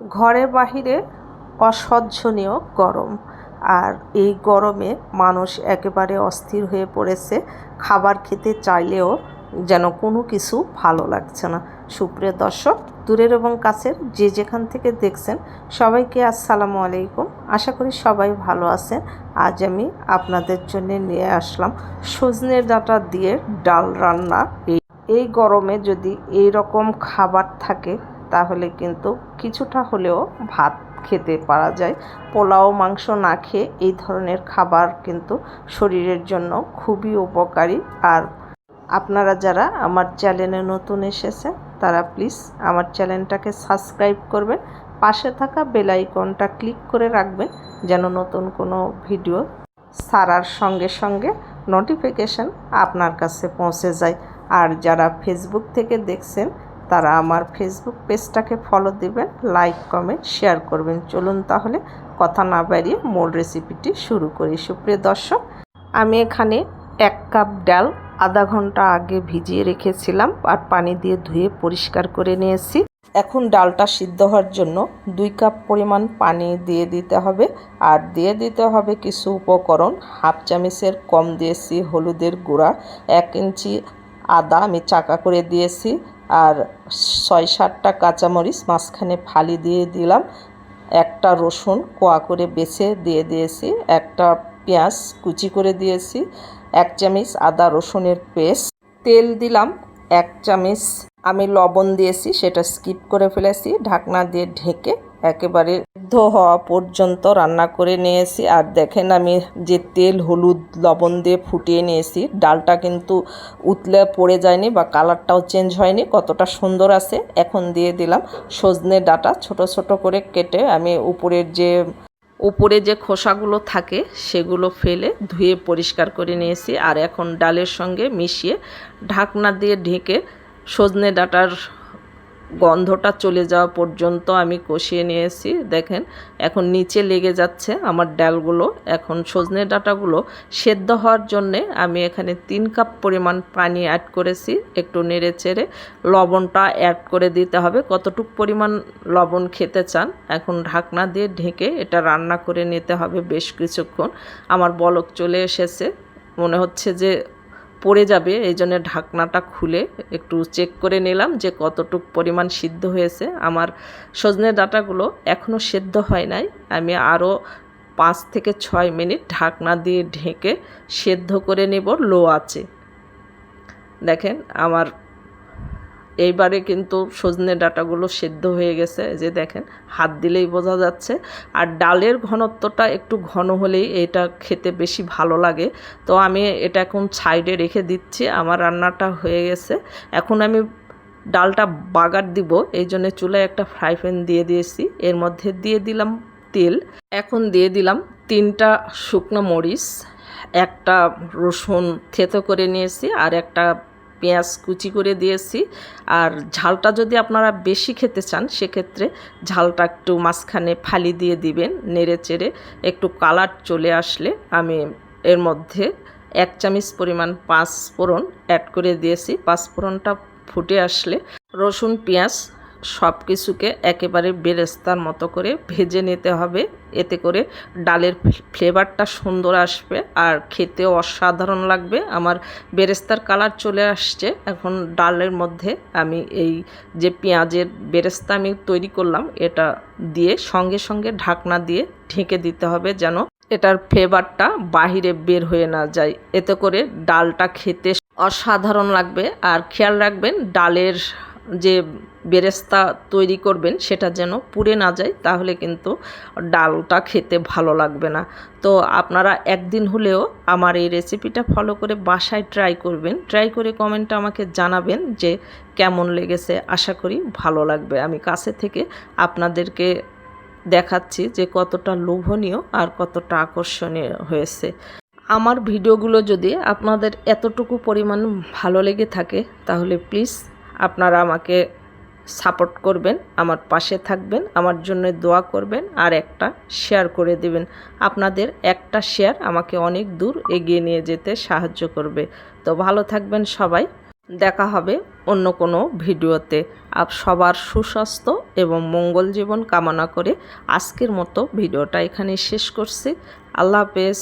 ঘরে বাহিরে অসহ্যনীয় গরম। আর এই গরমে মানুষ একেবারে অস্থির হয়ে পড়েছে। খাবার খেতে চাইলেও যেন কোনো কিছু ভালো লাগছে না। সুপ্রিয় দর্শক, দূরের এবং কাছের যে যেখান থেকে দেখছেন, সবাইকে আসসালামু আলাইকুম। আশা করি সবাই ভালো আছেন। আজ আমি আপনাদের জন্য নিয়ে আসলাম সজনের ডাঁটা দিয়ে ডাল রান্না। এই গরমে যদি এই রকম খাবার থাকে তাহলে কিন্তু কিছুটা হলেও ভাত খেতে পারা যায়। পোলাও, মাংস না খেয়ে এই ধরনের খাবার কিন্তু শরীরের জন্য খুবই উপকারী। আর আপনারা যারা আমার চ্যানেলে নতুন এসেছেন, তারা প্লিজ আমার চ্যানেলটাকে সাবস্ক্রাইব করবেন। পাশে থাকা বেল আইকনটা ক্লিক করে রাখবেন যেন নতুন কোনো ভিডিও সারার সঙ্গে সঙ্গে নোটিফিকেশন আপনার কাছে পৌঁছে যায়। আর যারা ফেসবুক থেকে দেখছেন তারা আমার ফেসবুক পেজটাকে ফলো দিবেন লাইক কমেন্ট শেয়ার করবেন। চলুন তাহলে কথা না বাড়িয়ে মূল রেসিপিটি শুরু করি। সুপ্রিয় দর্শক, আমি এখানে এক কাপ ডাল আধা ঘণ্টা আগে ভিজিয়ে রেখেছিলাম আর পানি দিয়ে ধুয়ে পরিষ্কার করে নিয়েছি। এখন ডালটা সিদ্ধ হওয়ার জন্য দুই কাপ পরিমাণ পানি দিয়ে দিতে হবে আর দিয়ে দিতে হবে কিছু উপকরণ। হাফ চামচের কম দিয়েছি হলুদের গুঁড়া, এক ইঞ্চি আদা আমি চাকা করে দিয়েছি আর ছয় সাতটা কাঁচামরিচ মাঝখানে ফালি দিয়ে দিলাম। একটা রসুন কোয়া করে বেছে দিয়ে দিয়েছি, একটা পেঁয়াজ কুচি করে দিয়েছি, এক চামচ আদা রসুনের পেস্ট, তেল দিলাম এক চামচ। আমি লবণ দিয়েছি, সেটা স্কিপ করে ফেলেছি, ঢাকনা দিয়ে ঢেকে একেবারে সিদ্ধ হওয়া পর্যন্ত রান্না করে নিয়েছি। আর দেখেন আমি যে তেল, হলুদ, লবণ দিয়ে ফুটিয়ে নিয়েছি, ডালটা কিন্তু উতলে পড়ে যায়নি বা কালারটাও চেঞ্জ হয়নি, কতটা সুন্দর আছে। এখন দিয়ে দিলাম সজনে ডাটা, ছোট ছোট করে কেটে আমি উপরের যে, উপরে যে খোসাগুলো থাকে সেগুলো ফেলে ধুয়ে পরিষ্কার করে নিয়েছি। আর এখন ডালের সঙ্গে মিশিয়ে ঢাকনা দিয়ে ঢেকে সজনে ডাটার গন্ধটা চলে যাওয়া পর্যন্ত আমি কষিয়ে নিয়েছি। দেখেন, এখন নিচে লেগে যাচ্ছে আমার ডালগুলো। এখন সজনে ডাঁটাগুলো সেদ্ধ হওয়ার জন্যে আমি এখানে তিন কাপ পরিমাণ পানি অ্যাড করেছি, একটু নেড়ে চেড়ে। লবণটা অ্যাড করে দিতে হবে। কতটুক পরিমাণ লবণ খেতে চান, এখন ঢাকনা দিয়ে ঢেকে এটা রান্না করে নিতে হবে বেশ কিছুক্ষণ। আমার বলক চলে এসেছে। মনে হচ্ছে যে পড়ে যাবে, এই জন্য ঢাকনাটা খুলে একটু চেক করে নিলাম যে কতটুক পরিমাণ সিদ্ধ হয়েছে। আমার সজনে ডাটাগুলো এখনও সেদ্ধ হয় নাই। আমি আরও পাঁচ থেকে ছয় মিনিট ঢাকনা দিয়ে ঢেকে সেদ্ধ করে নেব, লো আছে দেখেন, আমার এইবারে কিন্তু সজনে ডাটাগুলো সেদ্ধ হয়ে গেছে যে দেখেন, হাত দিলেই বোঝা যাচ্ছে। আর ডালের ঘনত্বটা একটু ঘন হলেই এটা খেতে বেশি ভালো লাগে। তো আমি এটা এখন সাইডে রেখে দিচ্ছি, আমার রান্নাটা হয়ে গেছে। এখন আমি ডালটা বাগার দিব, এই জন্য চুলায় একটা ফ্রাই প্যান দিয়ে দিয়েছি। এর মধ্যে দিয়ে দিলাম তেল। এখন দিয়ে দিলাম তিনটা শুকনো মরিচ, একটা রসুন থেতো করে নিয়েছি, আর একটা পেঁয়াজ কুচি করে দিয়েছি। আর ঝালটা যদি আপনারা বেশি খেতে চান, সেক্ষেত্রে ঝালটা একটু মাঝখানে ফালি দিয়ে দিবেন, নেড়ে চেড়ে একটু কালার চলে আসলে আমি এর মধ্যে এক চামচ পরিমাণ পাঁচ ফোড়ন অ্যাড করে দিয়েছি। পাঁচ ফোড়নটা ফুটে আসলে রসুন, পেঁয়াজ সব কিছুকে একেবারে বেরেস্তার মতো করে ভেজে নিতে হবে। এতে করে ডালের ফ্লেভারটা সুন্দর আসবে আর খেতেও অসাধারণ লাগবে। আমার বেরেস্তার কালার চলে আসছে। এখন ডালের মধ্যে আমি এই যে পেঁয়াজের বেরেস্তা আমি তৈরি করলাম, এটা দিয়ে সঙ্গে সঙ্গে ঢাকনা দিয়ে ঢেকে দিতে হবে যেন এটার ফ্লেভারটা বাহিরে বের হয়ে না যায়। এতে করে ডালটা খেতে অসাধারণ লাগবে। আর খেয়াল রাখবেন, ডালের যে বেরেস্তা তৈরি করবেন সেটা যেন পুড়ে না যায়, তাহলে কিন্তু ডালটা খেতে ভালো লাগবে না। তো আপনারা একদিন হলেও আমার এই রেসিপিটা ফলো করে বাসায় ট্রাই করবেন। ট্রাই করে কমেন্টে আমাকে জানাবেন যে কেমন লেগেছে। আশা করি ভালো লাগবে। আমি কাছে থেকে আপনাদেরকে দেখাচ্ছি যে কতটা লোভনীয় আর কতটা আকর্ষণীয় হয়েছে। আমার ভিডিওগুলো যদি আপনাদের এতটুকু পরিমাণ ভালো লেগে থাকে, তাহলে প্লিজ আপনারা আমাকে সাপোর্ট করবেন, আমার পাশে থাকবেন, আমার জন্য দোয়া করবেন আর একটা শেয়ার করে দিবেন। আপনাদের একটা শেয়ার আমাকে অনেক দূর এগিয়ে নিয়ে যেতে সাহায্য করবে। তো ভালো থাকবেন সবাই, দেখা হবে অন্য কোনো ভিডিওতে। আপ সবার সুস্বাস্থ্য এবং মঙ্গল জীবন কামনা করে আজকের মতো ভিডিওটা এখানে শেষ করছি। আল্লাহ হাফেজ।